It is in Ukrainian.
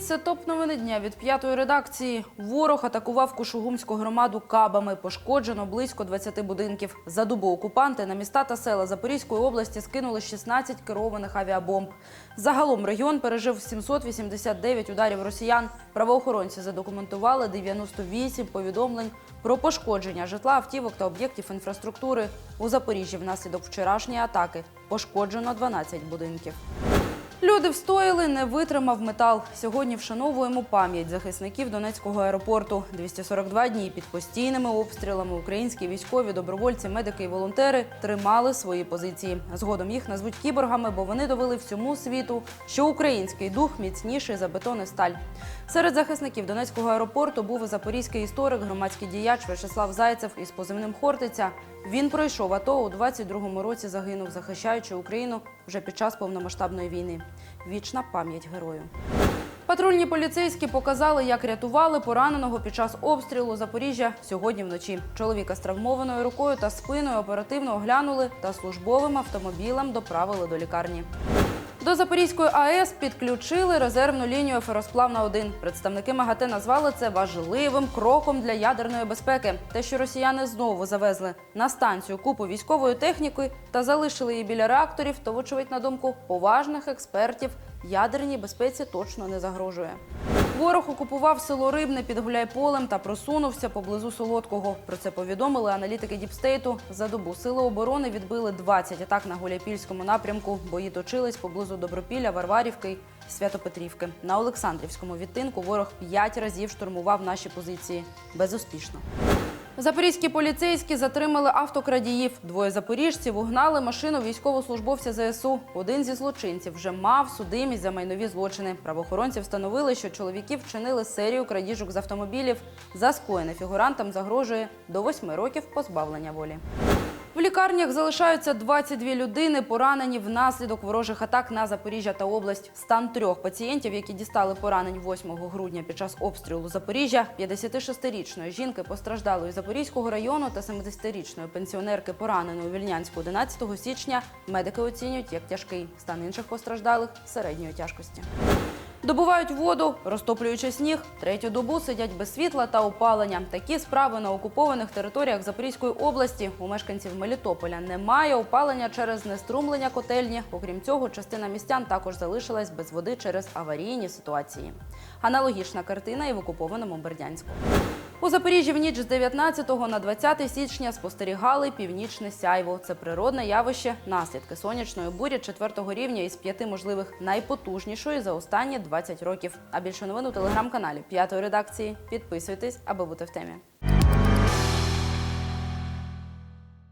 це топ новини дня від п'ятої редакції. Ворог атакував Кушугумську громаду кабами. Пошкоджено близько 20 будинків. За добу окупанти на міста та села Запорізької області скинули 16 керованих авіабомб. Загалом регіон пережив 789 ударів росіян. Правоохоронці задокументували 98 повідомлень про пошкодження житла, автівок та об'єктів інфраструктури. У Запоріжжі внаслідок вчорашньої атаки пошкоджено 12 будинків. Люди встояли, не витримав метал. Сьогодні вшановуємо пам'ять захисників Донецького аеропорту. 242 дні під постійними обстрілами українські військові, добровольці, медики і волонтери тримали свої позиції. Згодом їх назвуть кіборгами, бо вони довели всьому світу, що український дух міцніший за бетон і сталь. Серед захисників Донецького аеропорту був і запорізький історик, громадський діяч Вячеслав Зайцев із позивним Хортиця. Він пройшов АТО у 22-му році. Загинув, захищаючи Україну вже під час повномасштабної війни. Вічна пам'ять герою. Патрульні поліцейські показали, як рятували пораненого під час обстрілу Запоріжжя сьогодні вночі. Чоловіка з травмованою рукою та спиною оперативно оглянули та службовим автомобілем доправили до лікарні. До Запорізької АЕС підключили резервну лінію феросплавна 1 Представники МАГАТЕ назвали це важливим кроком для ядерної безпеки. Те, що росіяни знову завезли на станцію купу військової техніки та залишили її біля реакторів, то, вочевидь, на думку поважних експертів, ядерній безпеці точно не загрожує. Ворог окупував село Рибне під Гуляйполем та просунувся поблизу Солодкого. Про це повідомили аналітики Діпстейту. За добу сили оборони відбили 20 атак на Гуляйпільському напрямку. Бої точились поблизу Добропілля, Варварівки і Святопетрівки. На Олександрівському відтинку ворог п'ять разів штурмував наші позиції. Безуспішно. Запорізькі поліцейські затримали автокрадіїв. Двоє запоріжців угнали машину військовослужбовця ЗСУ. Один зі злочинців вже мав судимість за майнові злочини. Правоохоронці встановили, що чоловіки вчинили серію крадіжок з автомобілів. За скоєне фігурантам загрожує до восьми років позбавлення волі. Лікарнях залишаються 22 людини, поранені внаслідок ворожих атак на Запоріжжя та область. Стан трьох пацієнтів, які дістали поранень 8 грудня під час обстрілу Запоріжжя, 56-річної жінки постраждалої Запорізького району та 70-річної пенсіонерки пораненої Вільнянську 11 січня. Медики оцінюють як тяжкий. Стан інших постраждалих середньої тяжкості. Добувають воду, розтоплюючи сніг. Третю добу сидять без світла та опалення. Такі справи на окупованих територіях Запорізької області. У мешканців Мелітополя немає опалення через неструмлення котельні. Окрім цього, частина містян також залишилась без води через аварійні ситуації. Аналогічна картина і в окупованому Бердянську. У Запоріжжі в ніч з 19 на 20 січня спостерігали північне сяйво. Це природне явище, наслідки сонячної бурі четвертого рівня із п'яти можливих найпотужнішої за останні 20 років. А більше новин у телеграм-каналі п'ятої редакції. Підписуйтесь, аби бути в темі.